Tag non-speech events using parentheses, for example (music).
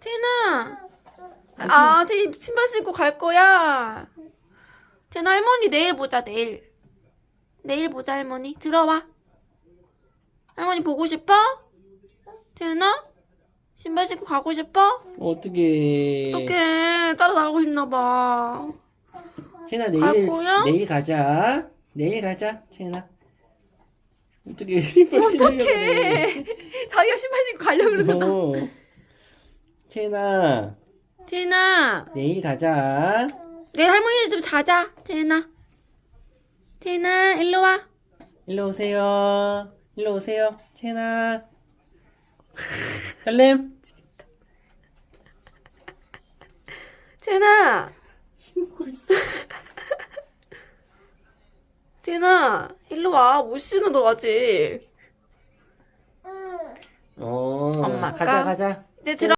태연아. 아, 태 신발 신고 갈 거야. 태연아, 할머니 내일 보자, 내일. 내일 보자, 할머니. 들어와. 할머니 보고 싶어? 태연아? 신발 신고 가고 싶어? 어떻게? 어떡해. 따라 나가고 싶나 봐. 채나 갈 내일 거야? 내일 가자. 내일 가자, 채나. 어떻게 신발 신으려고 그래? 어떡해. 자기가 신발 신고 가려고 그러잖아. 어. 채나 태연아. 내일 가자. 내일 할머니 집 자자. 태연아. 태연아, 일로 와. 일로 오세요. 일로 오세요. 채나. 딸렘. 태연아. 신고 있어. (laughs) 태연아, 일로 와. 못 신어, 너 아직. 어. 엄마 가자 가? 가자. 네, 들어.